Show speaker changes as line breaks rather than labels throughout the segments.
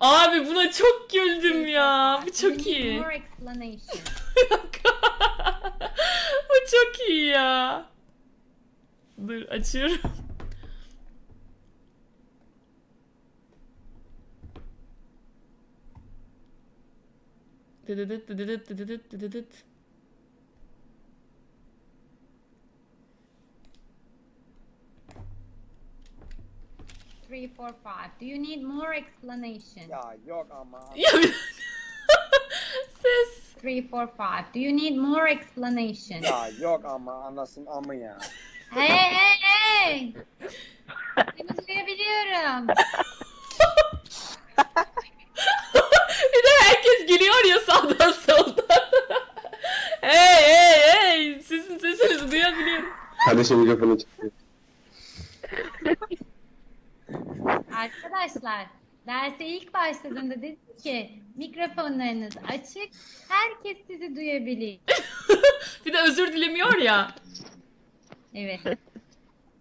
Abi buna çok güldüm ya. Bu çok iyi. Bu çok iyi ya. Dur açıyorum. Dıdıdıt dıdıdıt dıdıdıt dıdıdıt.
Three, four, five. Do you need more explanation?
Ya yok ama.
Ya bir Ses.
Three, four, five. Do you need more explanation?
Ya yok ama anasın amı ya.
Hey hey hey! Seni duyabiliyorum.
bir de herkes gülüyor ya sağdan soldan. hey hey hey. Sizin sesinizi duyabiliyorum.
Kardeşim mikrofonu çıktı.
Arkadaşlar derse ilk başladığında dedim ki mikrofonlarınız açık. Herkes sizi duyabilir.
Bir de özür dilemiyor ya.
Evet.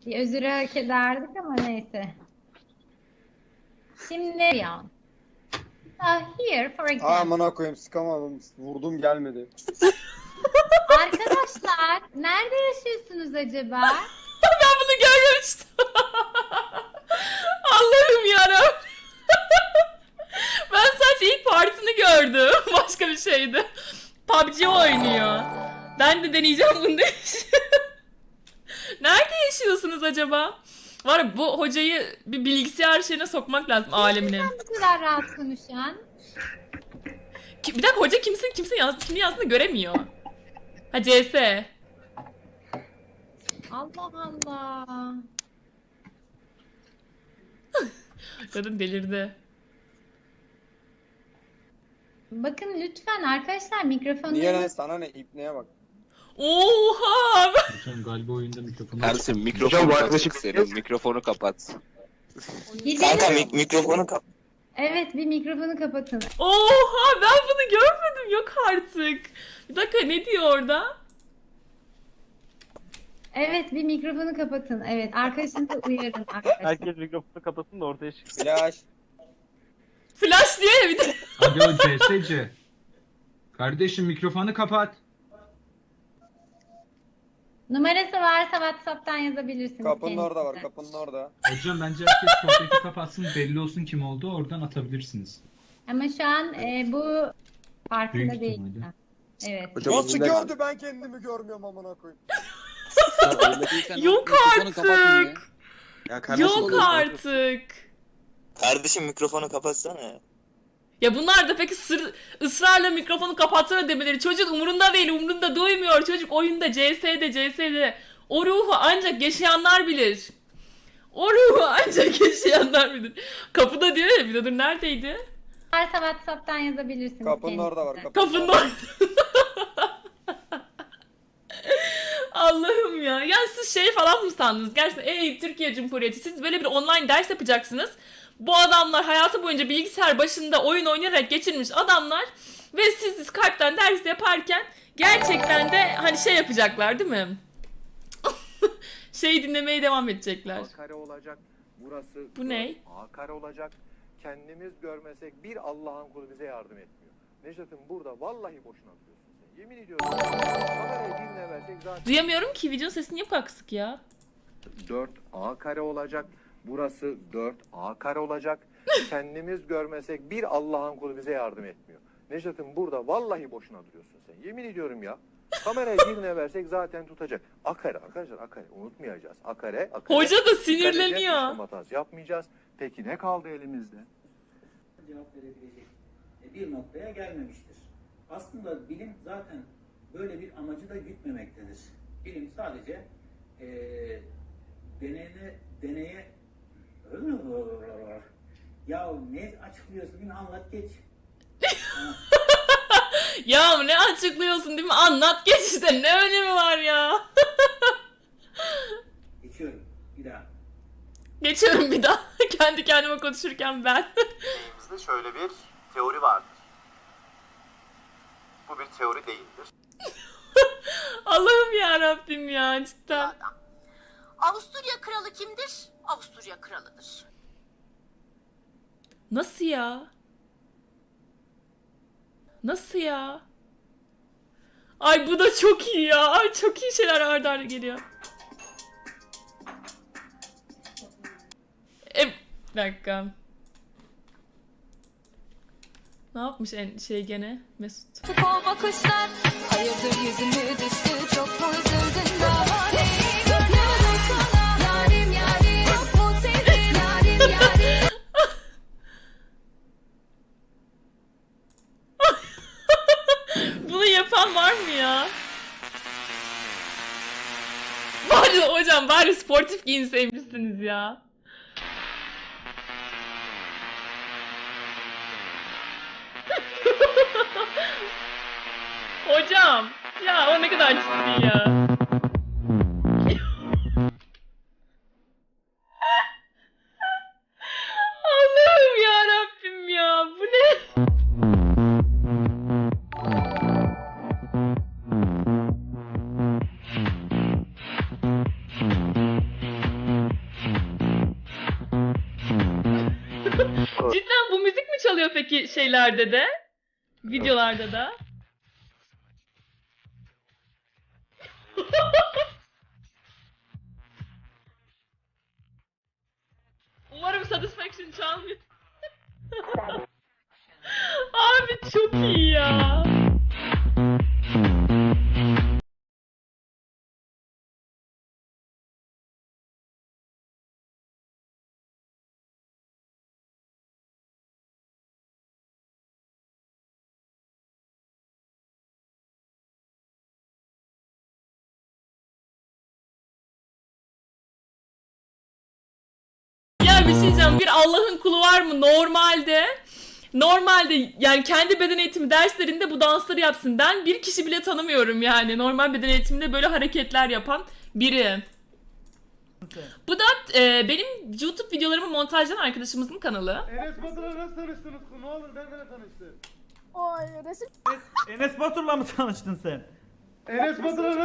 Bir özürü hak ederdik ama neyse. Şimdi ya. Uh, here for example.
amına koyayım sıkamadım. Vurdum gelmedi.
Arkadaşlar nerede yaşıyorsunuz acaba?
ben bunu görmemiştim. Allah'ım yarabbim. ben sadece ilk partisini gördüm. Başka bir şeydi. PUBG oynuyor. Ben de deneyeceğim bunu. Nerede yaşıyorsunuz acaba? Var ya bu hocayı bir bilgisayar şeyine sokmak lazım alemine.
Bu kadar rahat konuşan.
Ki- Bir dakika hoca kimsin kimsin yazdı, kimi yazdığını göremiyor. Ha CS.
Allah Allah.
Kadın delirdi.
Bakın lütfen arkadaşlar mikrofonları
Niye lan sana ne ipneye bak.
Oha!
Hocam galiba oyunda mikrofonu
Ersin
Hocam
mikrofonu
bu
kapat senin. Mikrofonu kapat.
Gidelim.
Kanka mik- mikrofonu kapat.
Evet bir mikrofonu kapatın.
Oha ben bunu görmedim yok artık. Bir dakika ne diyor orada?
Evet bir mikrofonu kapatın. Evet arkadaşınızı uyarın arkadaşlar.
Herkes mikrofonu kapatsın da ortaya çıksın.
Flash.
Flash diye bir de.
Hadi o CSC. Kardeşim mikrofonu kapat.
Numarası varsa WhatsApp'tan yazabilirsiniz.
Kapının orada var kapının orada.
Hocam bence herkes sohbeti kapatsın belli olsun kim oldu oradan atabilirsiniz.
Ama şu an e, bu farkında
Büyük
değil.
ihtimalle.
Evet.
Hocam
Nasıl gördü ben kendimi görmüyorum amına koyayım.
Yok artık.
Ya kardeşim,
Yok artık.
Kardeşim mikrofonu kapatsana.
Ya bunlar da peki sır, ısrarla mikrofonu kapatsana demeleri. Çocuk umurunda değil, umurunda duymuyor. Çocuk oyunda, CS'de, CS'de. O ruhu ancak yaşayanlar bilir. O ruhu ancak yaşayanlar bilir. Kapıda diyor ya bir de dur neredeydi?
Varsa WhatsApp'tan yazabilirsiniz.
Kapının orada var
kendisine.
kapının
Kapında. Allah'ım ya. Ya siz şey falan mı sandınız? Gerçekten ey Türkiye Cumhuriyeti siz böyle bir online ders yapacaksınız. Bu adamlar hayatı boyunca bilgisayar başında oyun oynayarak geçirmiş adamlar ve siz Skype'tan ders yaparken gerçekten de hani şey yapacaklar değil mi? Şeyi dinlemeye devam edecekler.
A kare olacak. Burası
Bu ne?
A kare olacak. Kendimiz görmesek bir Allah'ın kulu bize yardım etmiyor. Necdet'im burada vallahi boşuna duruyorsun sen. Yemin ediyorum. Kamerayı dinle versek zaten
Duyamıyorum ki videonun sesi niye bu kadar kısık ya?
4 A kare olacak. Burası 4 A kare olacak. Kendimiz görmesek bir Allah'ın kulu bize yardım etmiyor. Necdet'im burada vallahi boşuna duruyorsun sen. Yemin ediyorum ya. Kamerayı birine versek zaten tutacak. A kare arkadaşlar A kare unutmayacağız. A kare, A kare.
Hoca da sinirleniyor.
işlem hatası yapmayacağız. Peki ne kaldı elimizde?
cevap verebilecek e, bir noktaya gelmemiştir. Aslında bilim zaten böyle bir amacı da gütmemektedir. Bilim sadece e, deneyine, deneye ya ne açıklıyorsun bir anlat geç.
Ya ne açıklıyorsun değil mi? Anlat geç işte ne önemi var ya?
Geçiyorum bir daha.
Geçiyorum bir daha. Kendi kendime konuşurken ben.
Elimizde şöyle bir teori vardır. Bu bir teori değildir.
Allah'ım ya Rabbim ya cidden.
Avusturya kralı kimdir? Avusturya kralıdır.
Nasıl ya? Nasıl ya? Ay bu da çok iyi ya. Ay çok iyi şeyler arda arda geliyor. E, bir dakika. Ne yapmış en şey gene Mesut?
O bakışlar hayırdır yüzümü düştü çok mu üzüldün sana yarim yarim çok mu yarim yarim
Bunu yapan var mı ya? Bari hocam bari sportif giyinseymişsiniz ya. Hocam ya o ne kadar ciddi ya. Allah'ım ya Rabbim ya bu ne? Cidden bu müzik mi çalıyor peki şeylerde de? Videolarda da? Satisfaction çalmıyor. Abi çok iyi ya. Diyeceğim. Bir Allah'ın kulu var mı normalde? Normalde yani kendi beden eğitimi derslerinde bu dansları yapsın. Ben bir kişi bile tanımıyorum yani normal beden eğitiminde böyle hareketler yapan biri. Bu da e, benim YouTube videolarımı montajlayan arkadaşımızın kanalı.
Enes Batur'la nasıl tanıştınız? Ne olur nereden tanıştın?
Oy resim
Enes Batur'la mı tanıştın sen? Enes Batur'la